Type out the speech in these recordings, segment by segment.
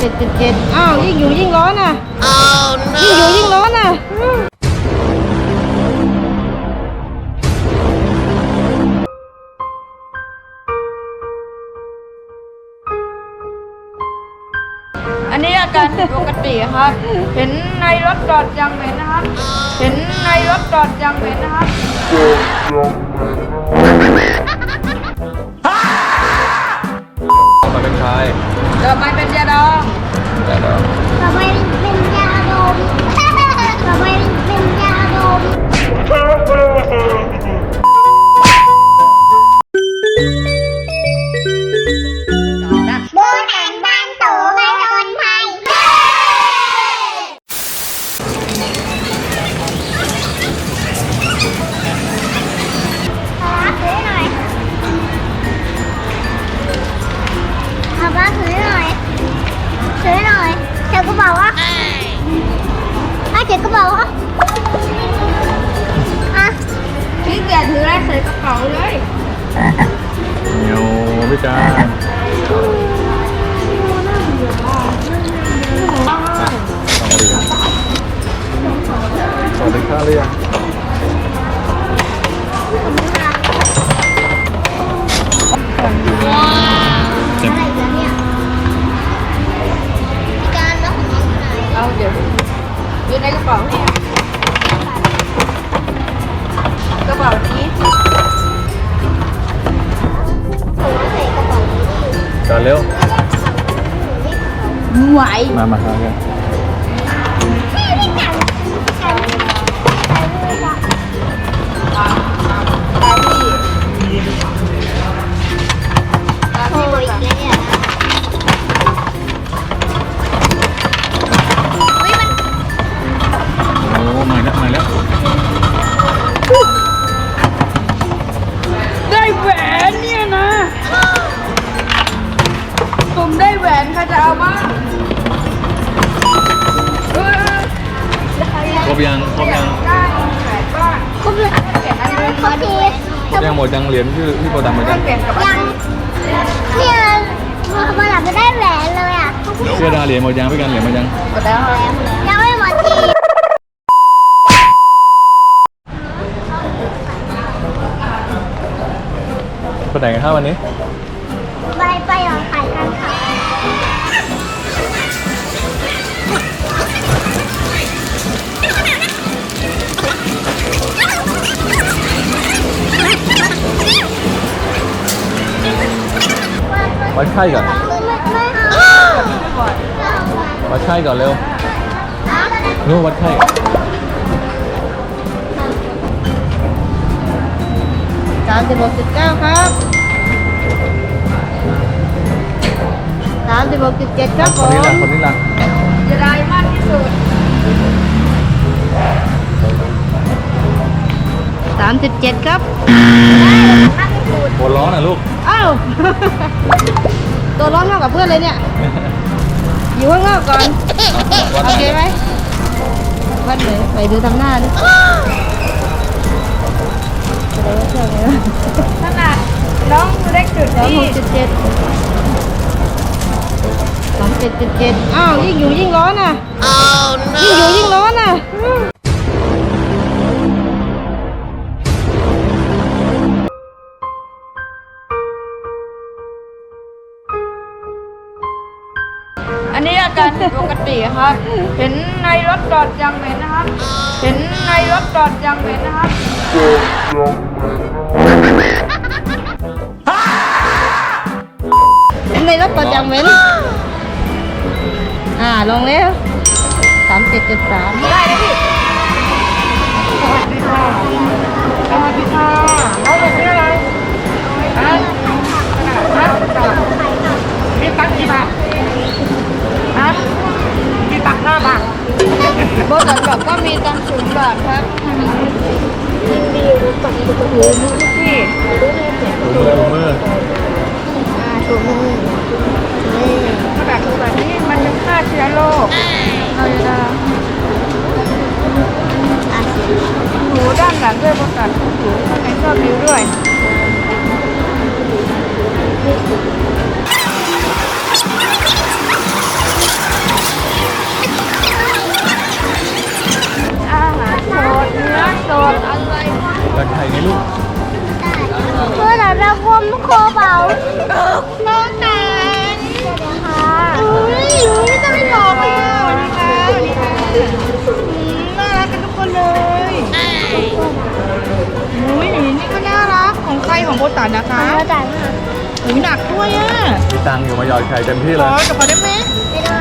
เจ็ดจุดเจ็ดอ้าวยิ่งอยู่ยิ่งร้อนอะยิ่งอยู่ยิ่งร้อนอะอันนี้อาการผิดปกติครับ เห็นในรถจอดยังเหม็นนะครับ เห็นในรถจอดยังเหม็นนะครับมาเป็นใครเดี๋ยวไปเป็นยาดองแต่เราต่อไปเป็นยาดมต่อไปเเป๋าเลยเนียวพี่การสวัสดีค่ะเรียงอะไร ไหวมา ครบยังครบยังได้แหวนบ้างครบเลยครบทีครบยังหมดยังเหรียญชื่อพี่โปรดังหมดยังเปลี่ยนกับยังเนี่ยมาหลับไม่ได้แหวนเลยอะเชื่อดาเหรียญหมดยังพี่การเหรียญหมดยังหมดแล้วครับยังไม่หมดทีไปไหนกันครับวันนี้ ดไข้ก่อนไม่ไม่เอาวัดไข้ก่อนเร็วนู่นวัดไข้ก่อนสามสิบหกจุดเก้าครับสามสิบหกจุดเจ็ดครับผคนมนี้ล่ะคนนี้ล่ะจะได้มากที่สุดสามสิบเจ็ดครับหัวร้อนอะลูก อ้าว ตัวร้อนมากกว่าเพื่อนเลยเนี่ย อยู่ข้างนอกก่อนวัดโอเคไหมวัดเลยไปดูทางหน้าดิอะไรวะเชื่อไหมวะขนาดน้องเล็กจุดสองหนี้กจุดเจ็ดสองเจ็ดจุดเจ็ดอ้าวยิ่งอยู่ยิ่งร้อนอะ ยิ่งอยู่ยิ่งร้อนอะ อันนี้อาการผิดปกติครับ เห็นในรถจอดยังเหม็นนะครับ เห็นในรถจอดยังเหม็นนะครับในรถตดยังเหม็นอ่า ลงแล้วสามเจ็ดจุดสามได้เลยพี่สวัสดีค่ะสวัสดีค่ะน้องเป็นชื่ออะไรฮะฮะมีตังค์กี่บาท ฮะมีตังค์ห้าบาทโบตันบอกว่ามีตังค์ศูนย์บาทครับดีๆปักตัวหูมือพี่ถุงมือถุงมือถูกมือกระดาษถุงแบบนี้มันเป็นฆ่าเชื้อโรคเราจะหูด้านหลังด้วยประกาศหูข้างในชอันไทยไงลูกเพื่อเราจะมโคเบาองกันค่ะอุ้ยอุ้ยจะไปบอกเลยนค่ะน่ะน่ารักกันทุกคนเลยอุ้ยนี่ก็น่ารักของใครของโบตันนะคะโบตันค่ะอ้ยหนักด้วยอะมีตังอยู่มายอดไข่เต็มที่เลยขอจะขอได้ไหมไม่ได้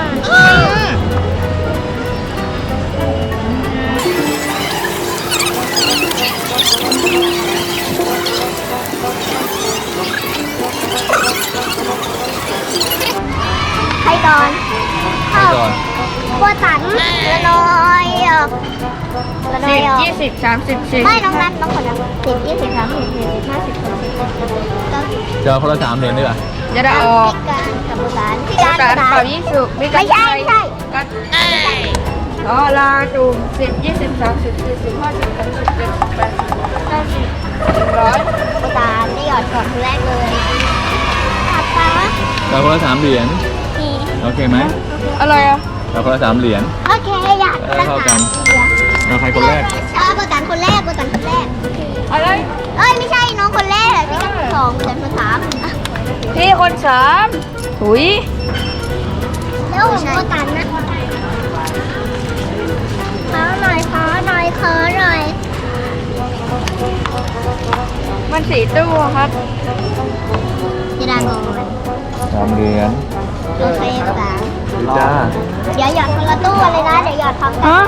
สิบสามสิบสี่ไม่น้องนัดน้องคนนั้นสิบยี่สิบสามสิบสี่สิบห้าสิบหกสิบเจ็ดสิบแปดสิบเจอคนละสามเหรียญดีกว่าจะได้ออกพิการกับบัวตันพิบการตับันวตัเป่านยี่สิบไม่ใช่ไม่ใช่กันอ๋อลาจูมสิบยี่สิบสามสิบสี่สิบห้าสิบหกสิบเจ็ดสิบแปดสิบเก้าสิบหนึ่งร้อยบัวตันได้หยอดก่อนแรกเลยขับตาเจอคนละสามเหรียญโอเคไหมอะไรอะเจอคนละสามเหรียญโอเคอยากเออเข้ากัน เราใครคนแรกเออบัวตันคนแรกบัวตันคนแรก อะไร เอ้ยไม่ใช่น้องคนแรกพี่กันสองแต่คนสามอะพี่คนสามถุยแล้วผมบัวตันนะขอหน่อยขอหน่อยขอหน่อยมันสี่ตู้ครับจะได้ก่อนสามเหรียญ โอเคสามดีจ้าเดี๋ยวหยอดคนละตู้เลยนะ เดี๋ยวหยอดพร้อมกัฮะน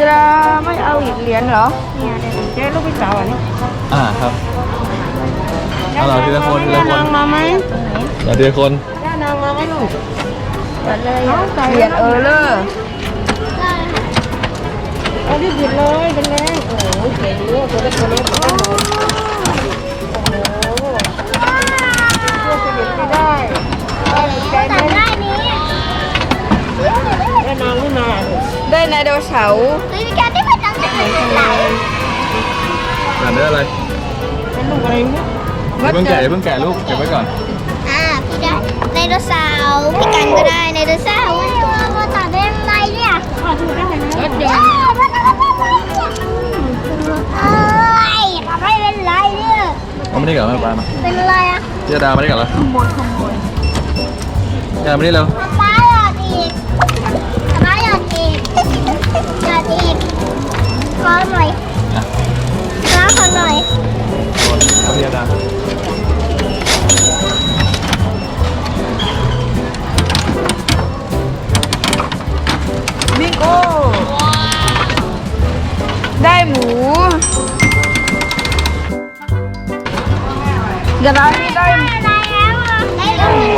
จะไม่เอาอีกเหรียญเหรอเนี่ยเดี๋ยวเจ๊ลูกพี่สาวอันนี้อ่าครับ เอาเราทีละคนทีละคนมาไหมเดี๋ยวทีละคน ย่านางมาไหมลูกเหรียญเออเลอร์ได้ค่ะเอาที่หยิบเลยเป็นแรงโอ้โหเก่งด้วยตัวเล็กตัวเล็กตัวเล็กโอ้โหเพื่อจะหยิบไม่ได้ ได้แล้วแต่ได้นี้ได้นางไม่มาได้ไดโนเสาร์เฮ้ยพี่แกที่มันจังเลยไหลอ่านได้ อะไรเป็นลูกอะไรเนี่ยอย่าเพิ่งแกะอย่าเพิ่งแกะลูกเก็บไว้ก่อน อ่าพี่ได้ไดโนเสาร์พี่กันก็ได้ไดโนเสาร์ตัวมาตัดได้อะไรเนี่ยขอดูได้ไหม รถยเอ้นต์ยมันทำได้ไรเนี่ยเอ้ยทำได้เป็นไรเนี่ย เอาไม่ได้ก่อนมาปลามาเป็นอะไรอะเจดาไม่ได้ก่อนเหรอขโมยขโมยเจดาไม่ได้เร็ว ขอหน่อยอะป๊าขอหน่อยเอาเจดาบิงโก้ได้หมู เดี๋ยวนะพี่ได้ได้แล้วอะได้แล้วที่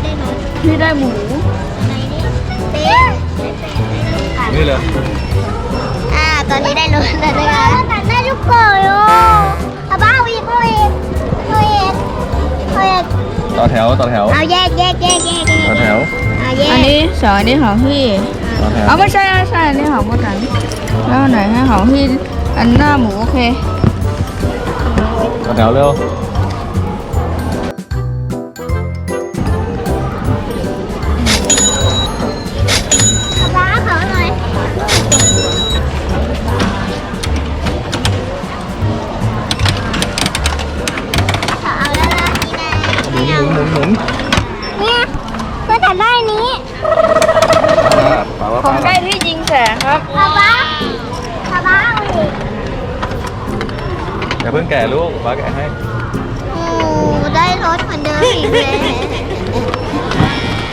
ได้หนูพี่ได้หมูไหนนี่เป๊ะนี่เลย อ่าตอนนี้ได้รถแล้วนะคะแต่ได้ลูกโป่งอยู่เอาบ้าวีโป่งอีกโป่งอีกโป่งอีกต่อแถวต่อแถวเอาแยกแยกแยกแยกแยกต่อแถวเอาแยกอันนี้สองอันนี้ของพี่ต่อแถวเอาไม่ใช่ไม่ใช่อันนี้ของมดนันแล้วอันไหนให้ของพี่อันหน้าหมูโอเคต่อแถวเร็ว กะลูกปลาแกะให้โอ้ได้รถเหมือนเดิมอีกเลย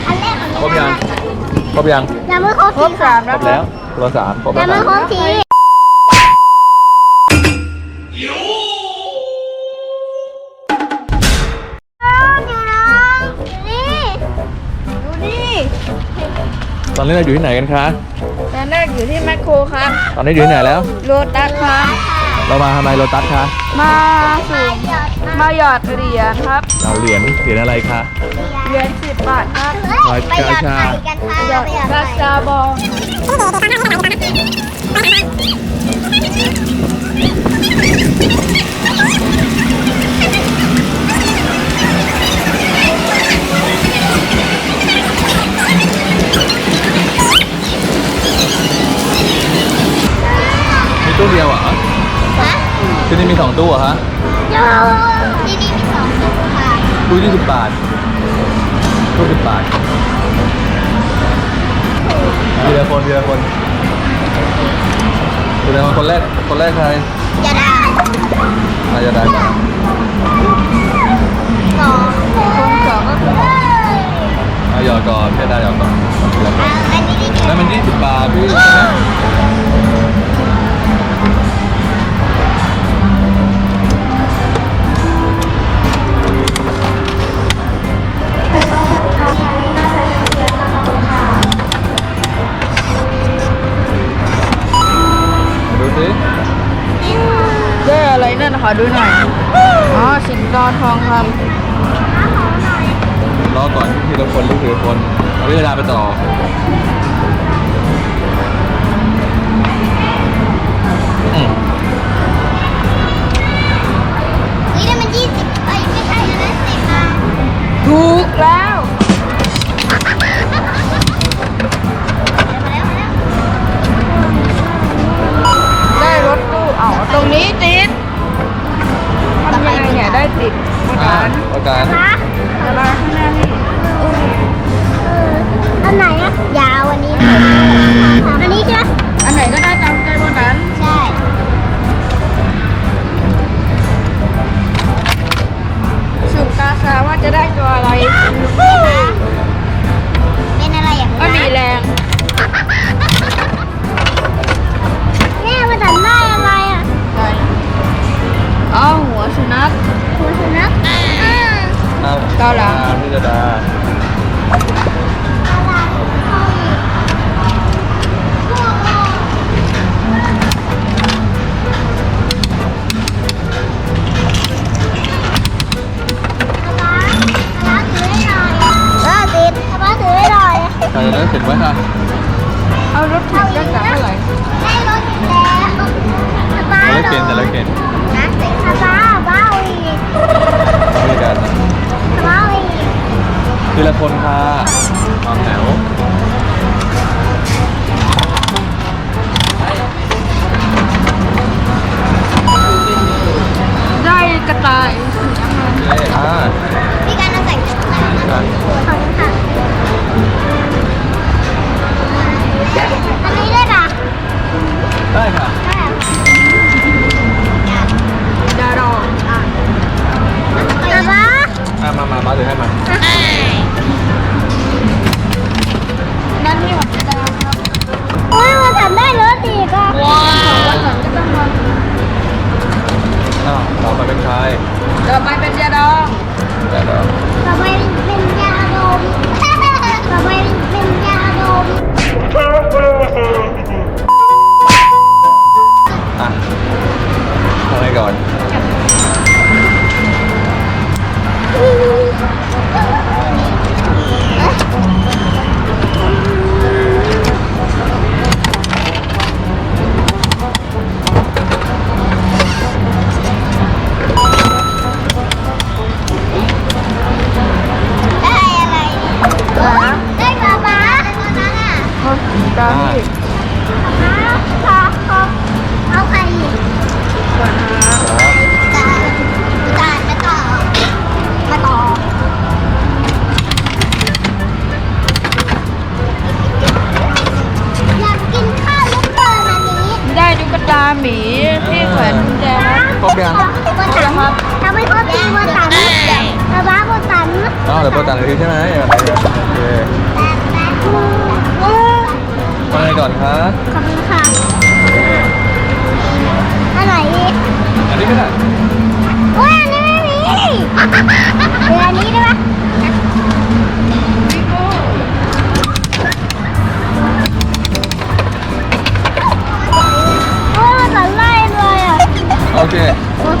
อันแรกของครบยังครบยังยังไม่ครบครบสามครแล้วบครัแล้บวตัวสามครบยัแล้งวไม่สามครบทีเอาอยู่นะนี่ดูนี่ตอนนี้เราอยู่ที่ไหนกันคะตอนแรกอยู่ที่แมคโครครับ ตอนนี้อยู่ที่ไหนแล้วโรตัสครับ เรามาทำไมโรตัสคะมาสูงมาหยอดเหรียญครับ เอาเหรียญเหรียญอะไรคะเหรียญสิบบาทครับเฮ้ยไปหยอดไข่กันค่ะหยอดไปหยอดกาไข่ซาบองมีตู้เดียวเหรอฮะ ที่นี่มีสองตู้เหรอฮะโยที่นี่มีสองตู้ค่ะตู้ยี่สิบบาทตู้สิบบาททีละคนทีละคนทีละคนคนแรกคนแรกใครยาดาใครยาดาสองคนสองก็คืออะหยอดก่อนเพชได้หยอดก่อนแล้วมันยี่สิบบาทพี่ ดูหน่อย อ๋อ สินกรทองคำ รอก่อนทีละคนหรือทีลคนเอาเวลาไปต่อ ทีละคนค่ะตอนแถวได้กระต่ายสีน้ำเงินเค่าพี่การเอาใส่กระต่ะขอบคุณค่ะอันนี้ได้ปะได้ค่ะ ได้เรอดองอะมาบ้ามามามาเดี๋ยวให้มา ขอบคุณค่ะ อร่อยดีอันนี้ก็ได้โอ้ยอันนี้ไม่มีเดี๋ยวอันนี้ได้ปะโอ้ยมันไหลลอ่โอเค โอ้